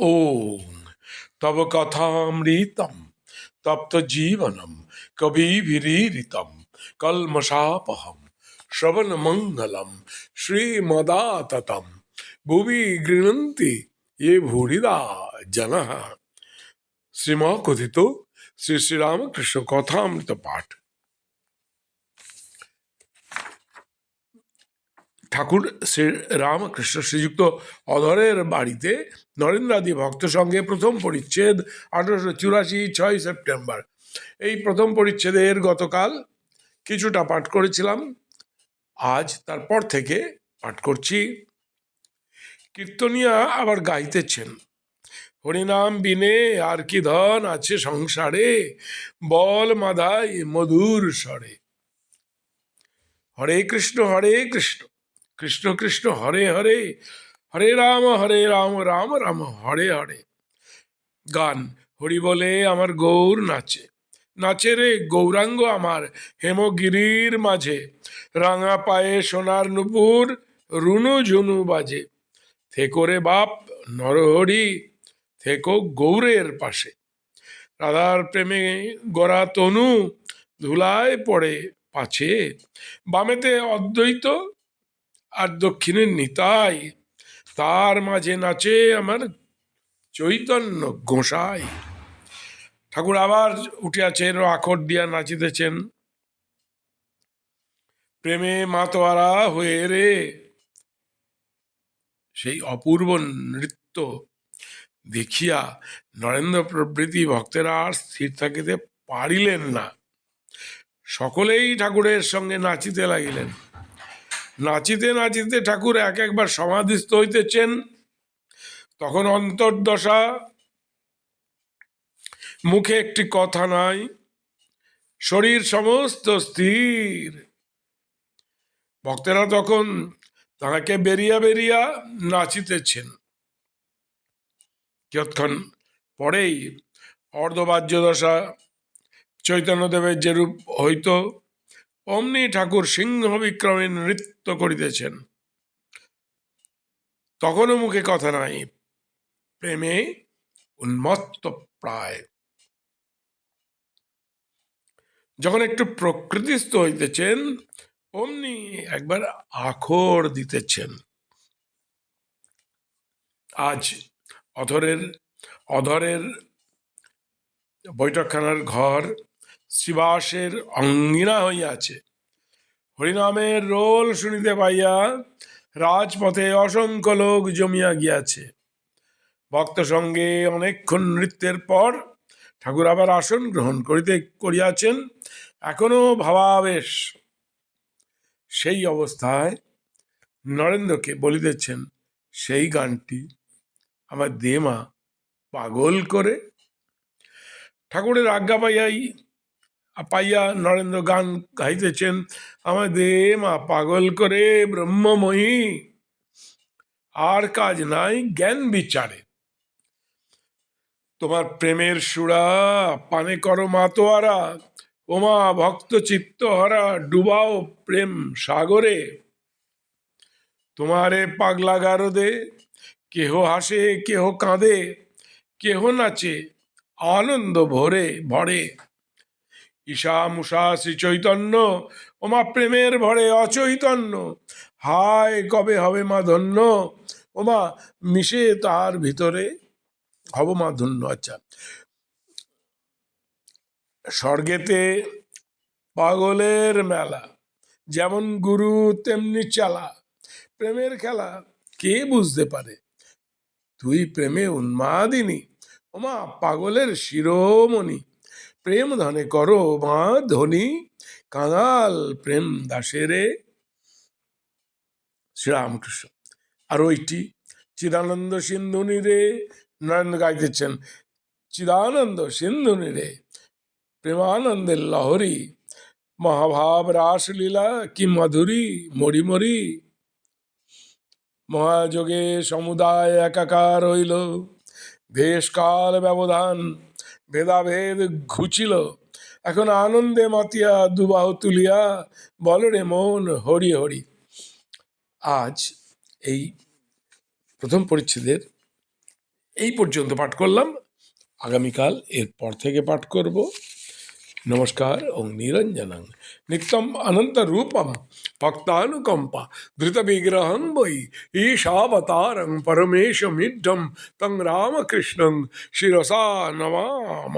ওম তব কথামৃতম তপ্ত জীবনম কবিভিরীরিতম কলমশাপহম শ্রবণ মঙ্গলম শ্রীমদাততম ভুবি গৃণন্তি ये ভূরিদা জনঃ শ্রীম কথিত শ্রী শ্রীরামকৃষ্ণ কথামৃত পাঠ ঠাকুর শ্রী রামকৃষ্ণ শ্রীযুক্ত অধরের বাড়িতে নরেন্দ্রাদি ভক্ত সঙ্গে প্রথম পরিচ্ছেদ আঠারোশো চুরাশি ছয় সেপ্টেম্বর। এই প্রথম পরিচ্ছেদের গতকাল কিছুটা পাঠ করেছিলাম। আজ তারপর থেকে পাঠ করছি। কীর্তনিয়া আবার গাইতেছেন। হরিনাম বিনে আর কি ধন আছে সংসারে, বল মাধাই মধুর স্বরে। হরে কৃষ্ণ হরে কৃষ্ণ। কৃষ্ণ কৃষ্ণ হরে হরে হরে রাম হরে রাম রাম রাম, হরে হরে। গান, হরি বলে আমার গৌর নাচে। নাচে রে গৌরাঙ্গ আমার হেমগিরির মাঝে। রাঙা পায়ে সোনার নুপুর, রুনু ঝুনু বাজে। থেকো রে বাপ, নরহরি, থেকো গৌরের পাশে। রাধার প্রেমে গড়া তনু ধুলায় পড়ে পাছে। বামেতে অদ্বৈত আর দক্ষিণের নিতাই, তার মাঝে নাচে আমার চৈতন্য গোসাই। ঠাকুর আবার উঠিয়াছেন ও আখর দিয়া নাচিতেছেন। প্রেমে মাতোয়ারা হয়ে রে, সেই অপূর্ব নৃত্য দেখিয়া নরেন্দ্র প্রভৃতি ভক্তেরা আর স্থির থাকিতে পারিলেন না। সকলেই ঠাকুরের সঙ্গে নাচিতে লাগিলেন। নাচিতে নাচিতে ঠাকুর এক একবার সমাধিস্থ হইতেছেন। তখন অন্তর্দশা। মুখে একটি কথা নাই। শরীর সমস্ত স্থির। ভক্তেরা তখন তাহাকে বেরিয়া বেরিয়া নাচিতেছেন। কিয়ৎক্ষণ পরেই অর্ধবাহ্য দশা চৈতন্যদেবের যেরূপ হইত অমনি ঠাকুর সিংহ বিক্রমে নৃত্য করিতেছেন। তখনও মুখে কথা নাই। প্রেমে উন্মত্ত প্রায়। যখন একটু প্রকৃতিস্থ হইতেছেন, অমনি একবার আখর দিতেছেন। আজ অধরের অধরের বৈঠকখানার ঘর শ্রীবাসের অঙ্গিনা হইয়াছে। হরিনামের রোল শুনিতে পাইয়া রাজপথে অসংখ্য লোক জমিয়া গিয়াছে। ভক্ত সঙ্গে অনেকক্ষণ নৃত্যের পর ঠাকুর আবার আসন গ্রহণ করিতে করিয়াছেন, এখনও ভাবাবেশ। সেই অবস্থায় নরেন্দ্রকে বলিতেছেন, সেই গানটি আমার দেমা পাগল করে। ঠাকুরের আজ্ঞা পাইয়াই পাইয়া নরেন্দ্র গান গাইতেছেন। আমার দে মা পাগল করে ব্রহ্মময়ী। আর কাজ নাই জ্ঞান বিচারে। তোমার প্রেমের সুরা পানে করো মাতোয়ারা ওমা ভক্ত চিত্ত হরা ডুবাও প্রেম সাগরে। তোমারে পাগলা গারদে, কেহ হাসে, কেহ কাঁদে, কেহ নাচে, আনন্দ ভরে ভরে। ঈশা মুষা শ্রী চৈতন্য ওমা প্রেমের ভরে অচৈতন্য। হায়, কবে হবে মা ধন্য? ওমা, মিশে তার ভিতরে হব মা ধন্য। আচ্ছা। স্বর্গেতে পাগলের মেলা, যেমন গুরু তেমনি চালা। প্রেমের খেলা কে বুঝতে পারে? তুই প্রেমে উন্মাদিনী। ওমা, পাগলের শিরোমণি। প্রেম ধনে করো মা ধনী, কাঙাল প্রেম দাসেরে শ্রীরামকৃষ্ণ। আর ওইটি চিদানন্দ সিন্ধুনি রে? নরেন্দ্র গাইতেছেন চিদানন্দ সিন্ধুনি রে? প্রেমানন্দের লহরী, মহাভাব রাসলীলা কি মাধুরী, মরি মরি। মহাযোগে সমুদায় একাকার হইল, দেশকাল ব্যবধান ভেদাভেদ ঘুচিল। এখন আনন্দে মাতিয়া দুবাহ তুলিয়া, বল রে মন, হরি হরি। আজ এই প্রথম পরিচ্ছেদের এই পর্যন্ত পাঠ করলাম। আগামীকাল এরপর থেকে পাঠ করব। નમસ્કાર ઓમ નિરંજનં નિત્યમ અનંત રૂપમ ભક્તાનુકંપા ધૃતવિગ્રહં વૈ ઈશાવતારં પરમેશમિઢ્ઢમ તં રામકૃષ્ણં શિરસા નમામહ